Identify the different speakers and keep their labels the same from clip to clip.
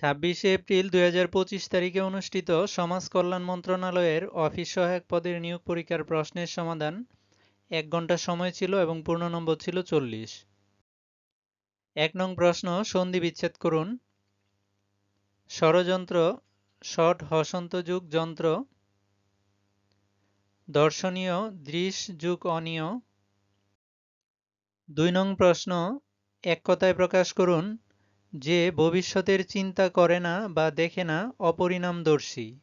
Speaker 1: ছাব্বিশে এপ্রিল দু হাজার পঁচিশ তারিখে অনুষ্ঠিত সমাজ কল্যাণ মন্ত্রণালয়ের অফিস সহায়ক পদের নিয়োগ পরীক্ষার প্রশ্নের সমাধান। এক ঘণ্টা সময় ছিল এবং পূর্ণ নম্বর ছিল চল্লিশ। এক নং প্রশ্ন, সন্ধি বিচ্ছেদ করুন। ষড়যন্ত্র, ষট হসন্ত যুগ যন্ত্র। দর্শনীয়, দৃশ যুগ অনীয়। দুই নং প্রশ্ন, এক কথায় প্রকাশ করুন। যে ভবিষ্যতের চিন্তা করে না বা দেখে না অপরিণামদর্শী।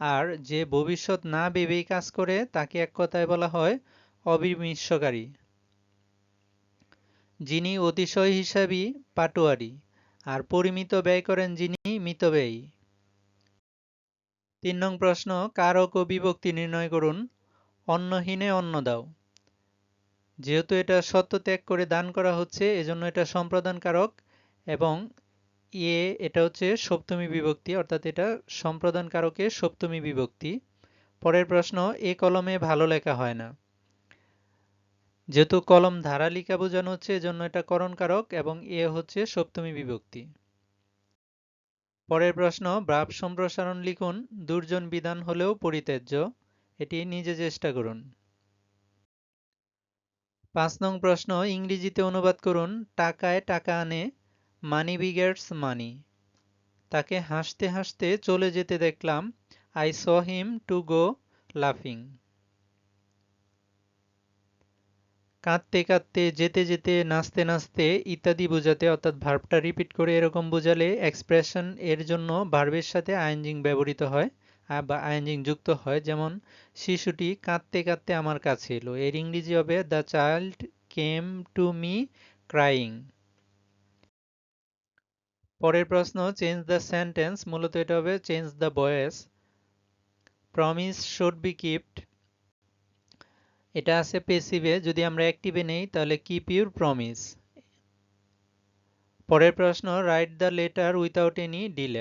Speaker 1: আর যে ভবিষ্যৎ না ভেবেই কাজ করে, তাকে এক কথায় বলা হয় অবিমিশ্বকারী যিনি অতিশয় হিসাবী, পাটোয়ারি। আর পরিমিত ব্যয় করেন যিনি মিতব্যয়ী তিন নং প্রশ্ন, কারক ও বিভক্তি নির্ণয় করুন। অন্নহীনে অন্ন দাও। যেহেতু এটা সত্য ত্যাগ করে দান করা হচ্ছে, এজন্য এটা সম্প্রদান কারক। এবং এ এটা হচ্ছে সপ্তমী বিভক্তি, অর্থাৎ এটা সম্প্রদান কারকে সপ্তমী বিভক্তি। পরের প্রশ্ন, এ কলমে ভালো লেখা হয় না। যেহেতু কলম ধারা লিখা বোঝানো হচ্ছে, এজন্য এটা করণ কারক এবং এ হচ্ছে সপ্তমী বিভক্তি। পরের প্রশ্ন ব্রাব সম্প্রসারণ লিখুন, দুর্জন বিধান হলেও পরিত্যাজ্য, এটি নিজে চেষ্টা করুন। পাঁচ নং প্রশ্ন, ইংরেজিতে অনুবাদ করুন, টাকায় টাকা আনে মানি বিগেটস মানি। তাকে হাসতে হাসতে চলে যেতে দেখলাম, I saw him to go লাফিং। কাঁদতে কাঁদতে, যেতে যেতে, নাচতে নাচতে, ইত্যাদি বোঝাতে, অর্থাৎ ভার্বটা রিপিট করে এরকম বোঝালে এক্সপ্রেশন এর জন্য ভার্বের সাথে আইনজিং ব্যবহৃত হয় বা আইনজিং যুক্ত হয়। যেমন, শিশুটি কাঁদতে কাঁদতে আমার কাছে এলো। এর ইংরেজি হবে, the child came to me crying. পরের প্রশ্ন চেঞ্জ দ্য সেন্টেন্স মূলত এটা হবে change the voice. Promise should be kept এটা আছে পেসিভে যদি আমরা অ্যাক্টিভে নেই, তাহলে কিপ ইউর প্রমিস পরের প্রশ্ন write the letter without any delay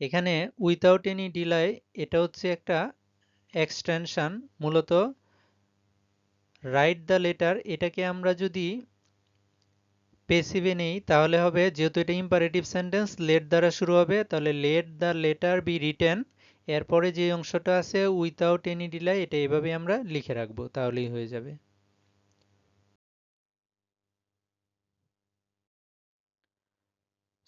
Speaker 1: এখানে উইথাউট এনি ডিলাই এটা হচ্ছে একটা এক্সটেনশন মূলত রাইট দ্য লেটার এটাকে আমরা যদি পেসিভে নেই, তাহলে হবে যেহেতু এটা ইম্পারেটিভ সেন্টেন্স লেট দ্বারা শুরু হবে, তাহলে let the letter be written এরপরে যে অংশটা আছে উইথাউট এনি ডিলাই এটা এভাবে আমরা লিখে রাখব, তাহলেই হয়ে যাবে।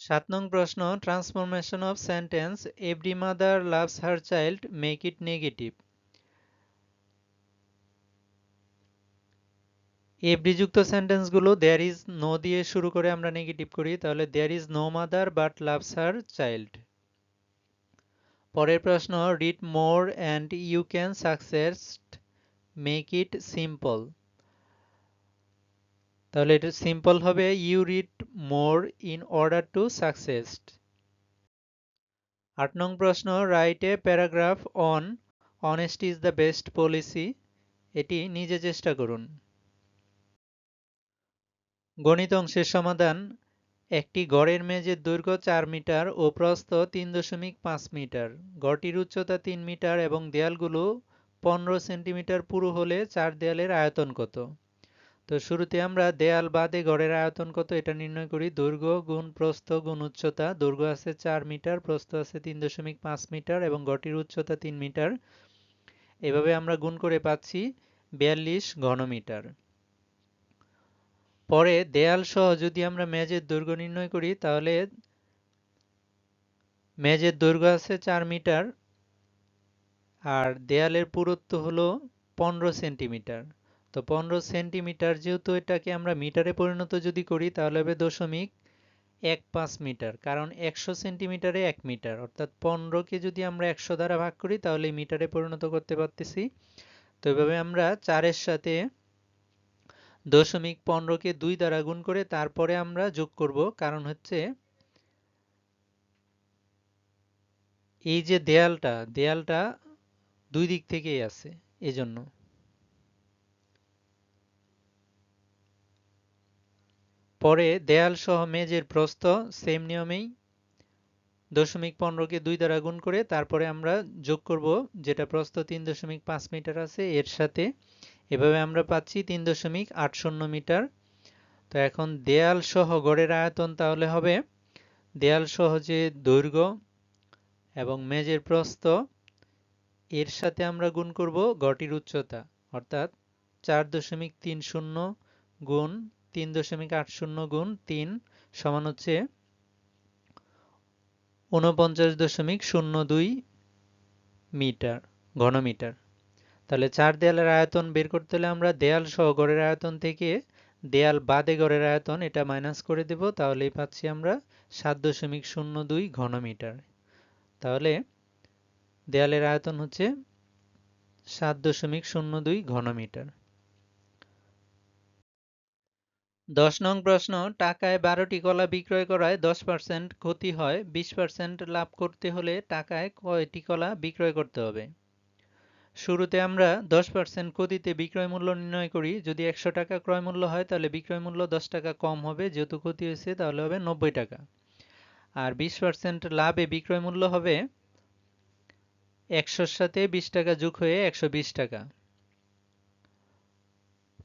Speaker 1: সাত নং প্রশ্ন transformation of sentence every mother loves her child make it negative এভরিযুক্ত সেন্টেন্সগুলো দেয়ার ইজ নো দিয়ে শুরু করে আমরা নেগেটিভ করি, তাহলে there is no mother but loves her child পরের প্রশ্ন read more and you can success make it simple তাহলে এটা সিম্পল হবে you read more in order to success আট নং প্রশ্ন write a paragraph on honest is the best policy এটি নিজে চেষ্টা করুন। গণিত অংশের সমাধান, একটি গড়ের মেঝের দৈর্ঘ্য চার মিটার ও প্রস্থ তিন দশমিক পাঁচ মিটার। গড়টির উচ্চতা তিন মিটার এবং দেয়ালগুলো পনেরো সেন্টিমিটার পুরো হলে চার দেয়ালের আয়তন কত? তো শুরুতে আমরা দেয়াল বাদে গড়ের আয়তন কত এটা নির্ণয় করি। দৈর্ঘ্য, গুণ, প্রস্থ, গুণ, উচ্চতা। দৈর্ঘ্য আছে চার মিটার, প্রস্থ আছে তিন দশমিক পাঁচ মিটার এবং গড়টির উচ্চতা তিন মিটার। এভাবে আমরা গুণ করে পাচ্ছি বিয়াল্লিশ ঘনমিটার। পরে দেয়াল সহ যদি আমরা মেজের দৈর্ঘ্য নির্ণয় করি, তাহলে মেজের দৈর্ঘ্য আছে চার মিটার আর দেয়ালের পুরুত্ব হলো পনেরো সেন্টিমিটার। তো পনেরো সেন্টিমিটার যেহেতু এটাকে আমরা মিটারে পরিণত যদি করি, তাহলে হবে দশমিক এক পাঁচ মিটার, কারণ একশো সেন্টিমিটারে এক মিটার। অর্থাৎ পনেরোকে যদি আমরা একশো দ্বারা ভাগ করি, তাহলে মিটারে পরিণত করতে পারতেছি। তো এভাবে আমরা চারের সাথে দশমিক পনেরোকে দুই দ্বারা গুণ করে তারপরে আমরা যোগ করব, কারণ হচ্ছে এই যে দেয়ালটা দেয়ালটা দুই দিক থেকেই আছে এজন্য। পরে দেয়াল সহ মেজের প্রস্থ সেম নিয়মেই দশমিক পনেরোকে দুই দ্বারা গুণ করে তারপরে আমরা যোগ করব, যেটা প্রস্থ তিন দশমিক পাঁচ মিটার আছে, এর সাথে এভাবে আমরা পাচ্ছি তিন দশমিক আট শূন্য মিটার। তো এখন দেয়াল সহ গড়ের আয়তন তাহলে হবে দেয়াল সহ যে দৈর্ঘ্য এবং মেজের প্রস্থ। এর সাথে আমরা গুণ করব গড়টির উচ্চতা, অর্থাৎ চার দশমিক তিন শূন্য গুণ তিন দশমিক আট শূন্য গুণ তিন সমান হচ্ছে ঊনপঞ্চাশ দশমিক শূন্য দুই মিটার, ঘনমিটার। তাহলে চার দেয়ালের আয়তন বের করতে হলে আমরা দেয়াল সহ গড়ের আয়তন থেকে দেয়াল বাদে গড়ের আয়তন এটা মাইনাস করে দেব, তাহলেই পাচ্ছি আমরা সাত দশমিক শূন্য দুই ঘনমিটার। তাহলে দেয়ালের আয়তন হচ্ছে সাত দশমিক শূন্য দুই ঘনমিটার। দশ নং প্রশ্ন, টাকায় বারোটি কলা বিক্রয় করায় দশ পার্সেন্ট ক্ষতি হয়, বিশ পার্সেন্ট লাভ করতে হলে টাকায় কয়টি কলা বিক্রয় করতে হবে? শুরুতে আমরা দশ পার্সেন্ট ক্ষতিতে বিক্রয় মূল্য নির্ণয় করি। যদি একশো টাকা ক্রয় মূল্য হয়, তাহলে বিক্রয় মূল্য দশ টাকা কম হবে। যেহেতু ক্ষতি হয়েছে, তাহলে হবে নব্বই টাকা। আর বিশ পার্সেন্ট লাভে বিক্রয় মূল্য হবে একশোর সাথে বিশ টাকা যোগ হয়ে একশো বিশ টাকা।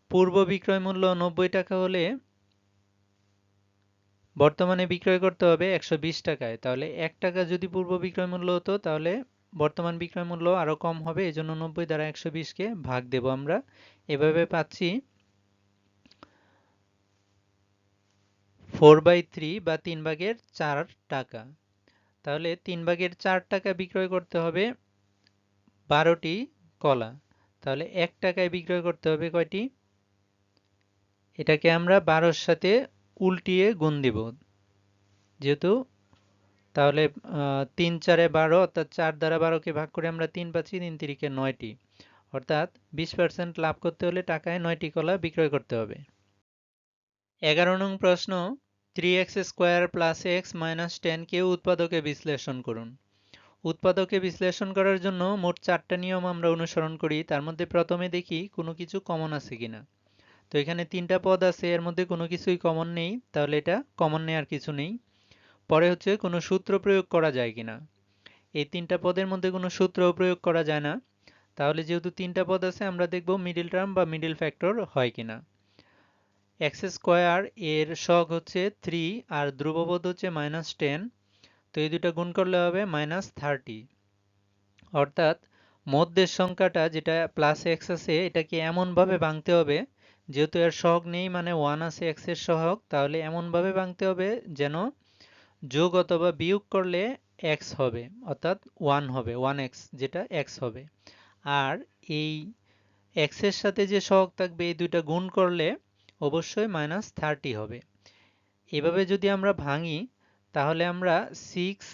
Speaker 1: পূর্ব বিক্রয় মূল্য নব্বই টাকা হলে বর্তমানে বিক্রয় করতে হবে একশো বিশ টাকায়। তাহলে এক টাকা যদি পূর্ব বিক্রয় মূল্য হতো, তাহলে বর্তমান বিক্রয় মূল্য আরও কম হবে এই জন্য নব্বই দ্বারা একশো বিশকে ভাগ দেব আমরা। এভাবে পাচ্ছি ফোর বাই থ্রি বা তিন ভাগের চার টাকা। তাহলে তিন ভাগের চার টাকা বিক্রয় করতে হবে বারোটি কলা। তাহলে এক টাকায় বিক্রয় করতে হবে কয়টি? এটাকে আমরা বারোর সাথে উল্টিয়ে গুণ দিব। যেহেতু তাহলে তিন চারে বারো, অর্থাৎ চার দ্বারা বারোকে ভাগ করে আমরা তিন পাচ্ছি, তিন তিরিকে নয়টি। অর্থাৎ বিশ পার্সেন্ট লাভ করতে হলে টাকায় নয়টি কলা বিক্রয় করতে হবে। এগারো নং প্রশ্ন three x square plus x minus টেনকে উৎপাদকে বিশ্লেষণ করুন। উৎপাদকে বিশ্লেষণ করার জন্য মোট চারটা নিয়ম আমরা অনুসরণ করি। তার মধ্যে প্রথমে দেখি কোনো কিছু কমন আছে কিনা। তো এখানে তিনটা পদ আছে, এর মধ্যে কোনো কিছুই কমন নেই। তাহলে এটা কমন নেই, আর কিছু নেই। পরে হচ্ছে কোনো সূত্র প্রয়োগ করা যায় কিনা। এই তিনটা পদের মধ্যে কোনো সূত্র প্রয়োগ করা যায় না। তাহলে যেহেতু তিনটা পদ আছে, আমরা দেখব মিডিল টার্ম বা মিডিল ফ্যাক্টর হয় কিনা। এক্স স্কোয়ার এর শখ হচ্ছে থ্রি আর ধ্রুবপদ হচ্ছে মাইনাস টেন তো এই দুটা গুণ করলে হবে মাইনাস থার্টি অর্থাৎ মধ্যের সংখ্যাটা যেটা প্লাস এক্স আছে, এটাকে এমনভাবে ভাঙতে হবে, যেহেতু এর সহগ নেই মানে ওয়ান আছে এক্সের সহগ, তাহলে এমনভাবে ভাঙতে হবে যেন যোগ অথবা বিয়োগ করলে এক্স হবে, অর্থাৎ ওয়ান হবে ওয়ান এক্স যেটা এক্স হবে। আর এই এক্সের সাথে যে সহগ থাকবে, এই দুইটা গুণ করলে অবশ্যই মাইনাস থার্টি হবে। এভাবে যদি আমরা ভাঙি, তাহলে আমরা সিক্স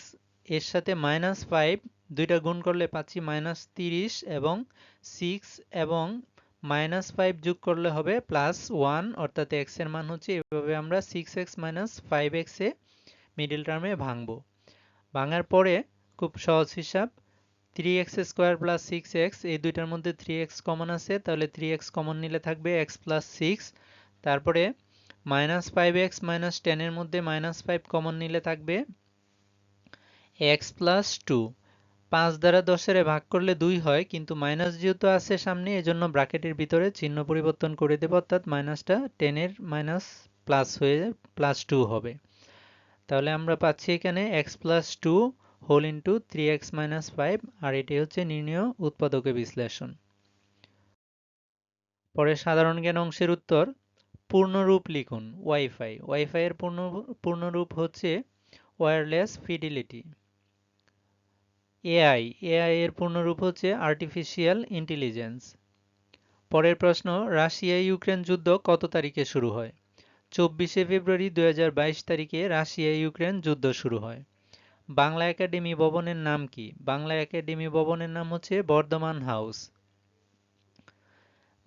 Speaker 1: এর সাথে মাইনাস ফাইভ দুইটা গুণ করলে পাচ্ছি মাইনাস তিরিশ এবং সিক্স এবং মাইনাস ফাইভ যোগ করলে হবে প্লাস ওয়ান অর্থাৎ এক্সের মান হচ্ছে এভাবে আমরা সিক্স এক্স মাইনাস ফাইভ এক্সে মিডিল টার্মে ভাঙব। ভাঙার পরে খুব সহজ হিসাব three x square plus six x এই দুইটার মধ্যে থ্রি এক্স কমন আছে, তাহলে থ্রি এক্স কমন নিলে থাকবে এক্স প্লাস সিক্স তারপরে মাইনাস ফাইভ এক্স মাইনাস টেনের মধ্যে মাইনাস ফাইভ কমন নিলে থাকবে এক্স প্লাস টু পাঁচ দ্বারা দশের ভাগ করলে দুই হয়, কিন্তু মাইনাস যেহেতু আছে সামনে, এজন্য ব্রাকেটের ভিতরে চিহ্ন পরিবর্তন করে দেব, অর্থাৎ মাইনাসটা টেনের মাইনাস প্লাস হয়ে প্লাস টু হবে। তাহলে আমরা পাচ্ছি এখানে x plus two whole into three x minus five আর এটি হচ্ছে নির্ণয় উৎপাদকে বিশ্লেষণ। পরে সাধারণ জ্ঞান অংশের উত্তর, পূর্ণরূপ লিখুন ওয়াইফাই ওয়াইফাই এর পূর্ণ, পূর্ণরূপ হচ্ছে ওয়্যারলেস ফিডিলিটি এআই এআই এর পূর্ণরূপ হচ্ছে আর্টিফিশিয়াল ইন্টেলিজেন্স পরের প্রশ্ন রাশিয়া ইউক্রেন যুদ্ধ কত তারিখে শুরু হয়? চব্বিশে ফেব্রুয়ারি দুই হাজার বাইশ তারিখে রাশিয়া, ইউক্রেন যুদ্ধ শুরু হয়। বাংলা একাডেমি ভবনের নাম কি? বাংলা একাডেমি ভবনের নাম হচ্ছে বর্ধমান হাউস।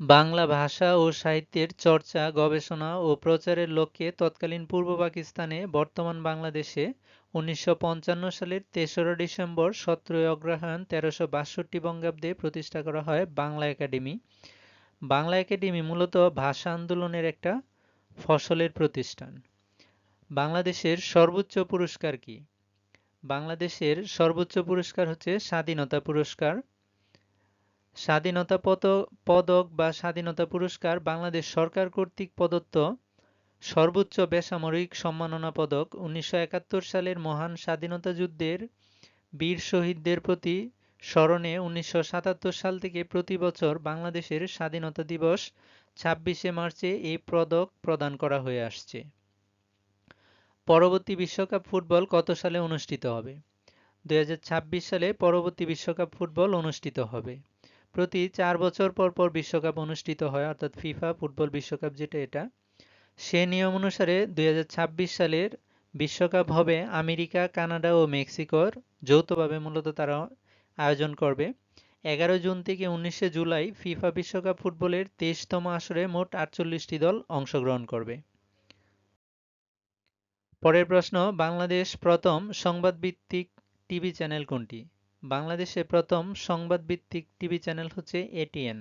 Speaker 1: বাংলা ভাষা ও সাহিত্যের চর্চা, গবেষণা ও প্রচারের লক্ষ্যে তৎকালীন পূর্ব পাকিস্তানে বর্তমান বাংলাদেশে উনিশশো পঞ্চান্ন সালের তেসরা ডিসেম্বর সতেরোই অগ্রহায়ণ তেরোশো বাষট্টি বঙ্গাব্দে প্রতিষ্ঠা করা হয় বাংলা একাডেমি। বাংলা একাডেমি মূলত ভাষা আন্দোলনের একটা ফসলের প্রতিষ্ঠান। বাংলাদেশের সর্বোচ্চ পুরস্কার কি? বাংলাদেশের সর্বোচ্চ পুরস্কার হচ্ছে স্বাধীনতা পুরস্কার। স্বাধীনতা পদক বা স্বাধীনতা পুরস্কার বাংলাদেশ সরকার কর্তৃক প্রদত্ত সর্বোচ্চ বেসামরিক সম্মাননা পদক উনিশশো একাত্তর সালের মহান স্বাধীনতা যুদ্ধের বীর শহীদদের প্রতি স্মরণে উনিশশো সাতাত্তর সাল থেকে প্রতি বছর বাংলাদেশের স্বাধীনতা দিবস ছাব্বিশে মার্চে এই পদক প্রদান করা হয়ে আসছে। পরবর্তী বিশ্বকাপ ফুটবল কত সালে অনুষ্ঠিত হবে? দুই হাজার ছাব্বিশ সালে পরবর্তী বিশ্বকাপ ফুটবল অনুষ্ঠিত হবে। প্রতি চার বছর পর পর বিশ্বকাপ অনুষ্ঠিত হয়, অর্থাৎ ফিফা ফুটবল বিশ্বকাপ যেটা এটা। সে নিয়ম অনুসারে দুই হাজার ছাব্বিশ সালের বিশ্বকাপ হবে আমেরিকা, কানাডা ও মেক্সিকোর। যৌথভাবে মূলত তারা আয়োজন করবে। এগারো জুন থেকে উনিশে জুলাই ফিফা বিশ্বকাপ ফুটবলের তেইশতম আসরে মোট আটচল্লিশটি দল অংশগ্রহণ করবে। পরের প্রশ্ন, বাংলাদেশ প্রথম সংবাদভিত্তিক টিভি চ্যানেল কোনটি? বাংলাদেশে প্রথম সংবাদভিত্তিক টিভি চ্যানেল হচ্ছে এটিএন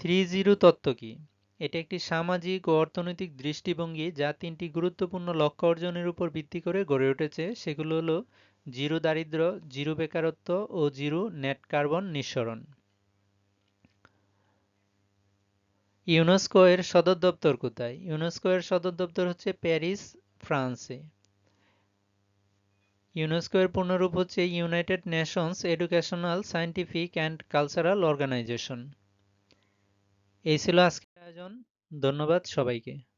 Speaker 1: থ্রি জিরো তত্ত্ব কি? এটি একটি সামাজিক ও অর্থনৈতিক দৃষ্টিভঙ্গি যা তিনটি গুরুত্বপূর্ণ লক্ষ্য অর্জনের উপর ভিত্তি করে গড়ে উঠেছে। সেগুলো হলো জিরো দারিদ্র্য জিরো বেকারত্ব ও জিরো নেট কার্বন নিঃসরণ। ইউনেস্কো এর সদর দপ্তর কোথায়? ইউনেস্কো এর সদর দপ্তর হচ্ছে প্যারিস, ফ্রান্সে। ইউনেস্কো এর পূর্ণরূপ হচ্ছে United Nations Educational Scientific and Cultural Organization. এই ছিল আজকের আয়োজন। ধন্যবাদ সবাইকে।